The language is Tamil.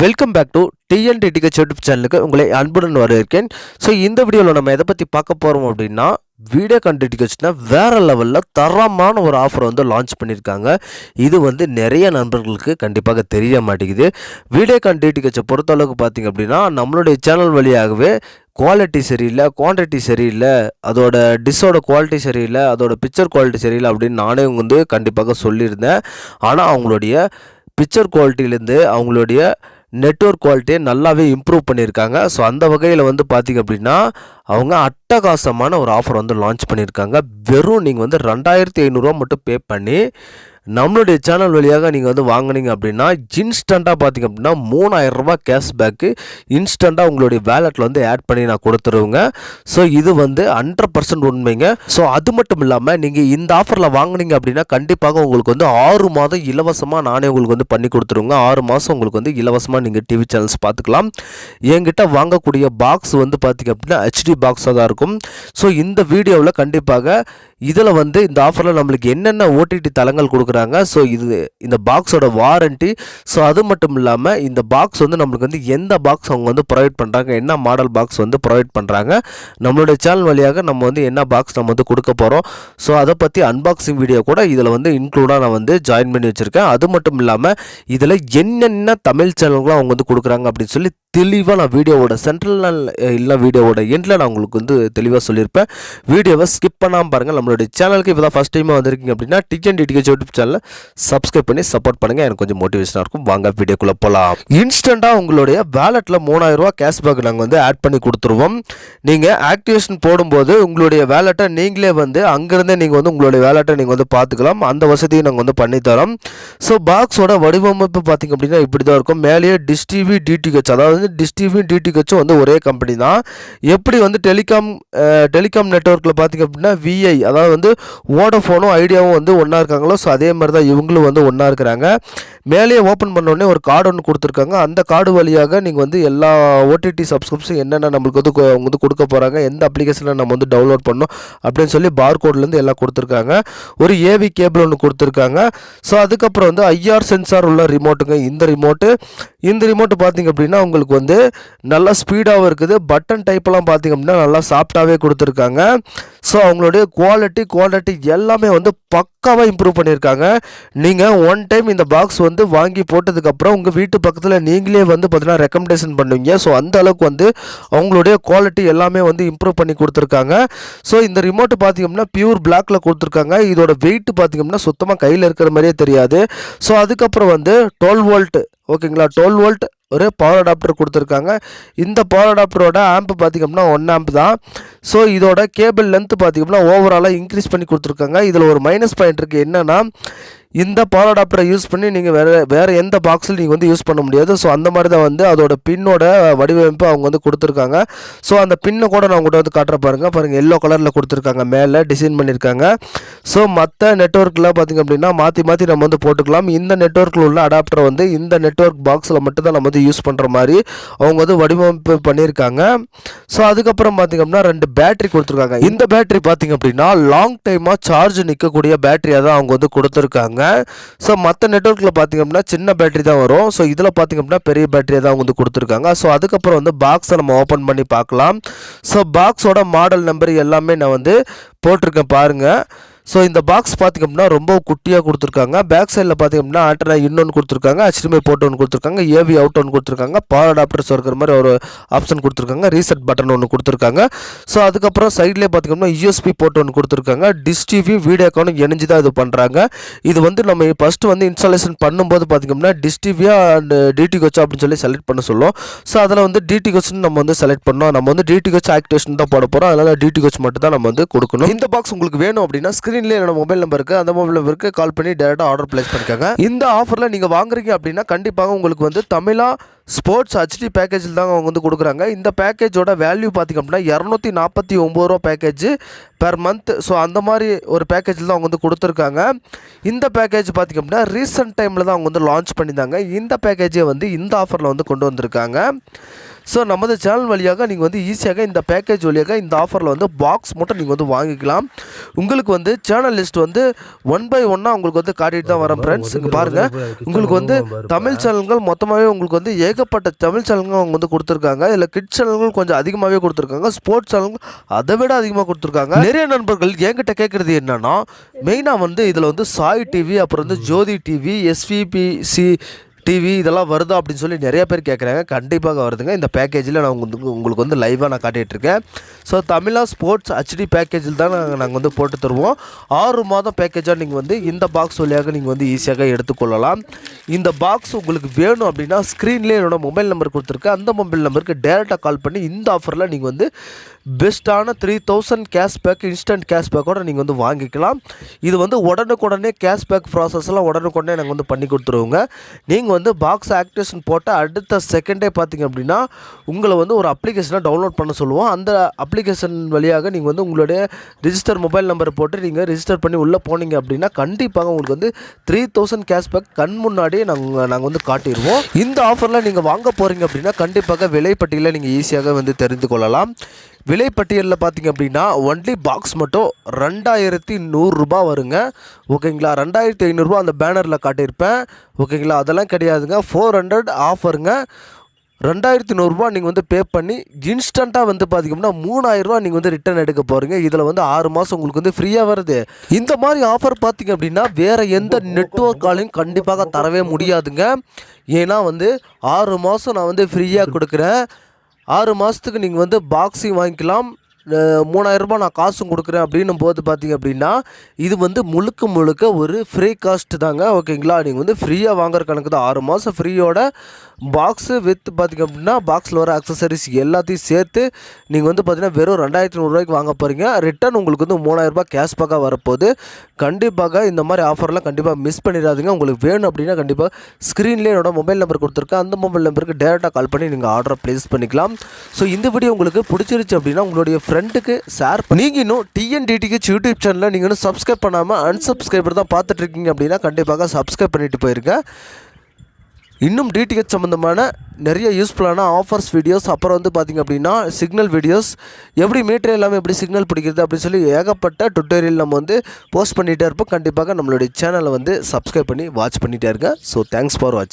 Welcome back to TNT ticket YouTube சேனலுக்கு உங்களை அன்புடன் வரவேற்கேன் ஸோ இந்த வீடியோவில் நம்ம எதை பற்றி பார்க்க போகிறோம் அப்படின்னா வீடியோ கண்டென்ட் வச்சுன்னா வேறு லெவலில் தரமான ஒரு ஆஃபர் வந்து லான்ச் பண்ணியிருக்காங்க. இது வந்து நிறைய நண்பர்களுக்கு கண்டிப்பாக தெரிய மாட்டேங்குது. வீடியோ கண்டென்ட் டிக்கெட்ஸை பொறுத்தளவுக்கு பார்த்தீங்க அப்படின்னா நம்மளுடைய சேனல் வழியாகவே குவாலிட்டி சரியில்லை குவான்டிட்டி சரியில்லை அதோட டிஷ்ஷோட குவாலிட்டி சரியில்லை அதோட பிக்சர் குவாலிட்டி சரியில்லை அப்படின்னு நானே வந்து கண்டிப்பாக சொல்லியிருந்தேன். ஆனால் அவங்களுடைய பிக்சர் குவாலிட்டியிலேருந்து அவங்களுடைய நெட்வொர்க் குவாலிட்டியை நல்லாவே இம்ப்ரூவ் பண்ணியிருக்காங்க. ஸோ அந்த வகையில் வந்து பார்த்திங்க அப்படின்னா அவங்க அட்டகாசமான ஒரு ஆஃபர் வந்து லான்ச் பண்ணியிருக்காங்க. வெறும் நீங்கள் வந்து ரெண்டாயிரத்தி ஐநூறுரூவா மட்டும் பே பண்ணி நம்மளுடைய சேனல் வழியாக நீங்கள் வந்து வாங்குனீங்க அப்படின்னா இன்ஸ்டண்ட்டாக பார்த்தீங்க அப்படின்னா மூணாயிரரூபா கேஷ்பேக்கு இன்ஸ்டண்ட்டாக உங்களுடைய வேலெட்டில் வந்து ஆட் பண்ணி நான் கொடுத்துருவேங்க. ஸோ இது வந்து ஹண்ட்ரட் பர்சன்ட் உண்மைங்க. ஸோ அது மட்டும் இல்லாமல் நீங்கள் இந்த ஆஃபரில் வாங்குனீங்க அப்படின்னா கண்டிப்பாக உங்களுக்கு வந்து ஆறு மாதம் இலவசமாக நானே உங்களுக்கு வந்து பண்ணி கொடுத்துருவேங்க. ஆறு மாதம் உங்களுக்கு வந்து இலவசமாக நீங்கள் டிவி சேனல்ஸ் பார்த்துக்கலாம் என்கிட்ட வாங்கக்கூடிய பாக்ஸ் வந்து பார்த்திங்க அப்படின்னா ஹெச்டி பாக்ஸாக தான் இருக்கும். ஸோ இந்த வீடியோவில் கண்டிப்பாக இதில் வந்து இந்த ஆஃபரில் நம்மளுக்கு என்னென்ன ஓடிடி தளங்கள் கொடுக்குறாங்க? ஸோ இது இந்த பாக்ஸோட வாரண்ட்டி ஸோ அது மட்டும் இல்லாமல் இந்த பாக்ஸ் வந்து நம்மளுக்கு வந்து எந்த பாக்ஸ் அவங்க வந்து ப்ரொவைட் பண்ணுறாங்க என்ன மாடல் பாக்ஸ் வந்து ப்ரொவைட் பண்ணுறாங்க நம்மளுடைய சேனல் வழியாக நம்ம வந்து என்ன பாக்ஸ் நம்ம வந்து கொடுக்க போகிறோம் ஸோ அதை பற்றி அன்பாக்சிங் வீடியோ கூட இதில் வந்து இன்க்ளூடாக நான் வந்து ஜாயின் பண்ணி வச்சுருக்கேன். அது மட்டும் இல்லாமல் இதில் என்னென்ன தமிழ் சேனல்களும் அவங்க வந்து கொடுக்குறாங்க அப்படின்னு சொல்லி தெளிவாக நான் வீடியோவோட சென்ட்ரல் இல்லை வீடியோவோட எண்டில் நான் உங்களுக்கு வந்து தெளிவாக சொல்லியிருப்பேன் வீடியோவை ஸ்கிப் பண்ணாமல் பாருங்கள் நம்மளுடைய சேனலுக்கு இப்போ தான் ஃபஸ்ட் டைமாக வந்திருக்கீங்க அப்படின்னா டிக்கன் டிடிகேஜ் யூடியூப் சேனலை சப்ஸ்கிரைப் பண்ணி சப்போர்ட் பண்ணுங்கள் எனக்கு கொஞ்சம் மோட்டிவேஷனாக இருக்கும். வாங்க வீடியோக்குள்ளே போகலாம் இன்ஸ்டண்ட்டாக உங்களுடைய வேலெட்டில் மூணாயிரரூவா கேஷ்பேக் நாங்கள் வந்து ஆட் பண்ணி கொடுத்துருவோம். நீங்கள் ஆக்டிவேஷன் போடும்போது உங்களுடைய வேலெட்டை நீங்களே வந்து அங்கேருந்தே நீங்கள் வந்து உங்களுடைய வேலெட்டை நீங்கள் வந்து பார்த்துக்கலாம் அந்த வசதியை நாங்கள் வந்து பண்ணித்தரோம் ஸோ பாக்ஸோட வடிவமைப்பு பார்த்திங்க அப்படின்னா இப்படி தான் இருக்கும். மேலேயே டிஷ் டிவி டிடிஹெச் அதாவது வந்து டிஸ்டிவியும் டிடிஹெச்சும் வந்து ஒரே கம்பெனி தான். எப்படி வந்து டெலிகாம் டெலிகாம் நெட்ஒர்க்கில் பார்த்திங்க அப்படின்னா விஐ அதாவது வந்து வோடஃபோனும் ஐடியாவும் வந்து ஒன்றா இருக்காங்களோ ஸோ அதே மாதிரி தான் இவங்களும் வந்து ஒன்றா இருக்கிறாங்க. மேலேயே ஓப்பன் பண்ணோடனே ஒரு கார்டு ஒன்று கொடுத்துருக்காங்க. அந்த கார்டு வழியாக நீங்கள் வந்து எல்லா ஓடிடி சப்ஸ்கிரிப்ஷன் என்னென்ன நம்மளுக்கு வந்து அவங்க வந்து கொடுக்க போகிறாங்க எந்த அப்ளிகேஷனில் நம்ம வந்து டவுன்லோட் பண்ணணும் அப்படின்னு சொல்லி பார்கோட்லேருந்து எல்லாம் கொடுத்துருக்காங்க. ஒரு ஏவி கேபிள் ஒன்று கொடுத்துருக்காங்க. ஸோ அதுக்கப்புறம் வந்து ஐஆர் சென்சார் உள்ள ரிமோட்டுங்க இந்த ரிமோட்டு இந்த ரிமோட்டு பார்த்தீங்க அப்படின்னா உங்களுக்கு வந்து நல்லா ஸ்பீடாகவும் இருக்குது. பட்டன் டைப்லாம் பார்த்தீங்க அப்படின்னா நல்லா சாஃப்டாகவே கொடுத்துருக்காங்க. ஸோ அவங்களுடைய குவாலிட்டி குவாலிட்டி எல்லாமே வந்து பக்காவாக இம்ப்ரூவ் பண்ணியிருக்காங்க. நீங்கள் ஒன் டைம் இந்த பாக்ஸ் வந்து வந்து வாங்கி போட்டதுக்கப்புறம் உங்கள் வீட்டு பக்கத்தில் நீங்களே வந்து பார்த்தீங்கன்னா ரெக்கமெண்டேஷன் பண்ணுவீங்க. ஸோ அந்த அளவுக்கு வந்து அவங்களுடைய குவாலிட்டி எல்லாமே வந்து இம்ப்ரூவ் பண்ணி கொடுத்துருக்காங்க. ஸோ இந்த ரிமோட் பார்த்தீங்கன்னா பியூர் பிளாக்ல கொடுத்துருக்காங்க. இதோட வெயிட் பார்த்தீங்கன்னா சுத்தமாக கையில் இருக்கிற மாதிரியே தெரியாது. ஸோ அதுக்கப்புறம் வந்து டுவெல் வோல்ட் ஓகேங்களா? டுவெல் வோல்ட் ஒரு பவர் அடாப்டர் கொடுத்துருக்காங்க. இந்த பவர் அடாப்டரோட ஆம்ப் பார்த்திங்கன்னா ஒன் ஆம்ப் தான். ஸோ இதோட கேபிள் லென்த் பார்த்திங்கன்னா ஓவராலாக இன்க்ரீஸ் பண்ணி கொடுத்துருக்காங்க. இதில் ஒரு மைனஸ் பாயிண்ட் இருக்குது என்னென்னா இந்த பவர் அடாப்டரை யூஸ் பண்ணி நீங்கள் வேறு வேறு எந்த பாக்ஸில் நீங்கள் வந்து யூஸ் பண்ண முடியாது. ஸோ அந்த மாதிரி தான் வந்து அதோட பின்னோட வடிவமைப்பு அவங்க வந்து கொடுத்துருக்காங்க. ஸோ அந்த பின்னை கூட நான் உங்கள்கிட்ட வந்து காட்டுற பாருங்கள் பாருங்கள் எல்லோ கலரில் கொடுத்துருக்காங்க. மேலே டிசைன் பண்ணியிருக்காங்க. ஸோ மற்ற நெட்ஒர்க்கில் பார்த்திங்க அப்படின்னா மாற்றி மாற்றி நம்ம வந்து போட்டுக்கலாம். இந்த நெட்ஒர்க்கில் உள்ள அடாப்டரை வந்து இந்த நெட்ஒர்க் பாக்ஸில் மட்டும் தான் நம்ம வந்து யூஸ் பண்ணுற மாதிரி அவங்க வந்து வடிவமைப்பு பண்ணியிருக்காங்க. ஸோ அதுக்கப்புறம் பார்த்திங்க அப்படின்னா ரெண்டு பேட்டரி கொடுத்துருக்காங்க. இந்த பேட்டரி பார்த்திங்க அப்படின்னா லாங் டைமாக சார்ஜ் நிற்கக்கூடிய பேட்டரியாக தான் அவங்க வந்து கொடுத்துருக்காங்க. ஸோ மற்ற நெட்ஒர்க்கில் பார்த்திங்க அப்படின்னா சின்ன பேட்டரி தான் வரும். ஸோ இதில் பார்த்திங்க அப்படின்னா பெரிய பேட்டரியை தான் வந்து கொடுத்துருக்காங்க. ஸோ அதுக்கப்புறம் வந்து பாக்ஸை நம்ம ஓப்பன் பண்ணி பார்க்கலாம். ஸோ பாக்ஸோட மாடல் நம்பர் எல்லாமே நான் வந்து போட்டிருக்கேன் பாருங்கள் ஸோ இந்த பாக்ஸ் பார்த்திங்க அப்படின்னா ரொம்ப குட்டியாக கொடுத்துருக்காங்க. பேக் சைடில் பார்த்திங்க அப்படின்னா ஆண்டனா இன்னொன்று கொடுத்துருக்காங்க. HDMI போட்டு ஒன்று கொடுத்துருக்காங்க. ஏவி அவுட் ஒன்று கொடுத்துருக்காங்க. பவர் அடாப்டர்ஸ் இருக்கிற மாதிரி ஒரு ஆப்ஷன் கொடுத்துருக்காங்க. ரீசெட் பட்டன் ஒன்று கொடுத்துருக்காங்க. ஸோ அதுக்கப்புறம் சைட்லேயே பார்த்திங்க அப்படின்னா யூஎஸ்பி போட்டு ஒன்று கொடுத்துருக்காங்க. டிஷ் டிவி வீடியோக்கானும் இணைஞ்சு தான் இது பண்ணுறாங்க இது வந்து நம்ம ஃபஸ்ட்டு வந்து இன்ஸ்டாலேஷன் பண்ணும்போது பார்த்திங்க அப்படின்னா டிஷ் டிவியா அண்ட் டிடி கோச் அப்படின்னு சொல்லி செலக்ட் பண்ண சொல்லுவோம். ஸோ அதில் வந்து டிடி கோச்னு நம்ம வந்து செலக்ட் பண்ணோம். நம்ம வந்து டிடி கோச் ஆக்டிவேஷன் தான் போட போகிறோம் அதனால் டிடி கோச் மட்டும் தான் நம்ம வந்து கொடுக்கணும். இந்த பாக்ஸ் உங்களுக்கு வேணும் அப்படின்னா ஸ்க்ரீன்லேயே என்னோட மொபைல் நம்பர் இருக்குது அந்த மொபைல் நம்பருக்கு கால் பண்ணி டேரெக்டாக ஆர்டர் ப்ளேஸ் பண்ணிக்கோங்க. இந்த ஆஃபரில் நீங்கள் வாங்குறீங்க அப்படின்னா கண்டிப்பாக உங்களுக்கு வந்து தமிழாக ஸ்போர்ட்ஸ் ஹச்டி பேக்கேஜில் தான் அவங்க வந்து கொடுக்குறாங்க. இந்த பேக்கேஜோட வேல்யூ பார்த்திங்க அப்படின்னா இரநூத்தி நாற்பத்தி ஒம்பது ரூபா பேக்கேஜ் பெர் மந்த் ஸோ அந்த மாதிரி ஒரு பேக்கேஜில் தான் அவங்க வந்து கொடுத்துருக்காங்க. இந்த பேக்கேஜ் பார்த்திங்க அப்படின்னா ரீசெண்ட் டைமில் தான் அவங்க வந்து லான்ச் பண்ணியிருந்தாங்க. இந்த பேக்கேஜை வந்து இந்த ஆஃபரில் வந்து கொண்டு வந்திருக்காங்க. ஸோ நமது சேனல் வழியாக நீங்கள் வந்து ஈஸியாக இந்த பேக்கேஜ் வழியாக இந்த ஆஃபரில் வந்து பாக்ஸ் மட்டும் நீங்கள் வந்து வாங்கிக்கலாம். உங்களுக்கு வந்து சேனல் லிஸ்ட் வந்து ஒன் பை ஒன்னாக உங்களுக்கு வந்து காட்டிட்டு தான் வரேன் ஃப்ரெண்ட்ஸ் இங்கே பாருங்கள் உங்களுக்கு வந்து தமிழ் சேனல்கள் மொத்தமாகவே உங்களுக்கு வந்து ஏக ஏகப்பட்ட தமிழ் சேனல்கள் அவங்க வந்து கொடுத்துருக்காங்க. இதில் கிட்ஸ் சேனல்கள் கொஞ்சம் அதிகமாகவே கொடுத்துருக்காங்க. ஸ்போர்ட்ஸ் சேனல்கள் அதை விட அதிகமாக கொடுத்துருக்காங்க. நிறைய நண்பர்கள் என்கிட்ட கேட்குறது என்னன்னா மெயினாக வந்து இதில் வந்து சாய் டிவி அப்புறம் வந்து ஜோதி டிவி எஸ்விபிசி டிவி இதெல்லாம் வருதா அப்படின்னு சொல்லி நிறைய பேர் கேட்குறாங்க கண்டிப்பாக வருதுங்க. இந்த பேக்கேஜில் நான் உங்களுக்கு உங்களுக்கு வந்து லைவாக நான் காட்டிகிட்ருக்கேன் ஸோ தமிழா ஸ்போர்ட்ஸ் ஹெச்டி பேக்கேஜில் தான் நாங்கள் நாங்கள் வந்து போட்டு தருவோம். ஆறு மாதம் பேக்கேஜாக நீங்கள் வந்து இந்த பாக்ஸ் வழியாக நீங்கள் வந்து ஈஸியாக எடுத்துக்கொள்ளலாம் இந்த பாக்ஸ் உங்களுக்கு வேணும் அப்படின்னா ஸ்க்ரீன்லேயே என்னோடய மொபைல் நம்பர் கொடுத்துருக்கேன். அந்த மொபைல் நம்பருக்கு டேரெக்டாக கால் பண்ணி இந்த ஆஃபரில் நீங்கள் வந்து பெஸ்ட்டான த்ரீ தௌசண்ட் கேஷ்பேக் இன்ஸ்டன்ட் கேஷ்பேக்கோடு நீங்கள் வந்து வாங்கிக்கலாம். இது வந்து உடனுக்குடனே கேஷ்பேக் ப்ராசஸ்லாம் உடனுக்குடனே நாங்கள் வந்து பண்ணி கொடுத்துருவோங்க. நீங்கள் வந்து பாக்ஸ் ஆக்டிவேஷன் போட்ட அடுத்த செகண்டே பார்த்தீங்க அப்படின்னா உங்களை வந்து ஒரு அப்ளிகேஷனை டவுன்லோட் பண்ண சொல்லுவோம். அந்த அப்ளிகேஷன் வழியாக நீங்கள் வந்து உங்களுடைய ரிஜிஸ்டர் மொபைல் நம்பரை போட்டு நீங்கள் ரிஜிஸ்டர் பண்ணி உள்ளே போனீங்க அப்படின்னா கண்டிப்பாக உங்களுக்கு வந்து த்ரீ தௌசண்ட் கேஷ்பேக் கண் முன்னாடியே நாங்கள் நாங்கள் வந்து காட்டிடுவோம் இந்த ஆஃபரில் நீங்கள் வாங்க போகிறீங்க அப்படின்னா கண்டிப்பாக விலைப்பட்டியலை நீங்கள் ஈஸியாக வந்து தெரிந்து கொள்ளலாம். விலைப்பட்டியலில் பார்த்தீங்க அப்படின்னா ஒன்லி பாக்ஸ் மட்டும் ரெண்டாயிரத்தி நூறுரூபா வருங்க. ஓகேங்களா? ரெண்டாயிரத்தி ஐநூறுரூவா அந்த பேனரில் காட்டியிருப்பேன். ஓகேங்களா? அதெல்லாம் கிடையாதுங்க. ஃபோர் ஹண்ட்ரட் ஆஃபருங்க ரெண்டாயிரத்தி நூறுரூவா நீங்கள் வந்து பே பண்ணி இன்ஸ்டண்ட்டாக வந்து பார்த்தீங்கன்னா மூணாயிரரூவா நீங்கள் வந்து ரிட்டர்ன் எடுக்க போகிறீங்க இதில் வந்து ஆறு மாதம் உங்களுக்கு வந்து ஃப்ரீயாக வருது. இந்த மாதிரி ஆஃபர் பார்த்தீங்க அப்படின்னா வேறு எந்த நெட்ஒர்க்காலையும் கண்டிப்பாக தரவே முடியாதுங்க. ஏன்னா வந்து ஆறு மாதம் நான் வந்து ஃப்ரீயாக கொடுக்குறேன். ஆறு மாதத்துக்கு நீங்கள் வந்து பாக்ஸிங் வாங்கிக்கலாம். மூணாயிரரூபா நான் காசும் கொடுக்குறேன் அப்படின்னும் போது பார்த்தீங்க அப்படின்னா இது வந்து முழுக்க முழுக்க ஒரு ஃப்ரீ காஸ்ட் தாங்க. ஓகேங்களா? நீங்கள் வந்து ஃப்ரீயாக வாங்குற கணக்கு தான். ஆறு மாதம் ஃப்ரீயோட பாக்ஸு வித் பார்த்தீங்க அப்படின்னா பாக்ஸில் வர அக்சசரிஸ் எல்லாத்தையும் சேர்த்து நீங்கள் வந்து பார்த்தீங்கன்னா வெறும் ரெண்டாயிரத்தி நூறுரூவாய்க்கு வாங்க போகிறீங்க ரிட்டன் உங்களுக்கு வந்து மூணாயிரம் ரூபாய் கேஷ்பேக்காக வரப்போகுது. கண்டிப்பாக இந்த மாதிரி ஆஃபர்லாம் கண்டிப்பாக மிஸ் பண்ணிடாதீங்க. உங்களுக்கு வேணும் அப்படின்னா கண்டிப்பாக ஸ்க்ரீன்லேயே என்னோட மொபைல் நம்பர் கொடுத்துருக்கேன். அந்த மொபைல் நம்பருக்கு டேரெக்டாக கால் பண்ணி நீங்கள் ஆர்டரை ப்ளேஸ் பண்ணிக்கலாம். ஸோ இந்த வீடியோ உங்களுக்கு பிடிச்சிருச்சு அப்படின்னா உங்களுடைய ஃப்ரெண்டுக்கு ஷேர் நீங்கள் இன்னும் டிஎன்டிடிக்கு யூடியூப் சேனலில் நீங்கள் இன்னும் சப்ஸ்கிரைப் பண்ணாமல் அன்சப்ஸ்கிரைபர் தான் பார்த்துட்ருக்கீங்க அப்படின்னா கண்டிப்பாக சப்ஸ்கிரைப் பண்ணிட்டு போயிருங்க. இன்னும் டிடிஹெச் சம்மந்தமான நிறைய யூஸ்ஃபுல்லான ஆஃபர்ஸ் வீடியோஸ் அப்புறம் வந்து பார்த்திங்க அப்படின்னா சிக்னல் வீடியோஸ் எப்படி மீட்டர் எல்லாமே எப்படி சிக்னல் பிடிக்கிறது அப்படின்னு சொல்லி ஏகப்பட்ட டுட்டோரியல் நம்ம வந்து போஸ்ட் பண்ணிகிட்டே இருப்போம். கண்டிப்பாக நம்மளுடைய சேனலை வந்து சப்ஸ்கிரைப் பண்ணி வாட்ச் பண்ணிகிட்டே இருங்க. ஸோ தேங்க்ஸ் ஃபார் வாட்சிங்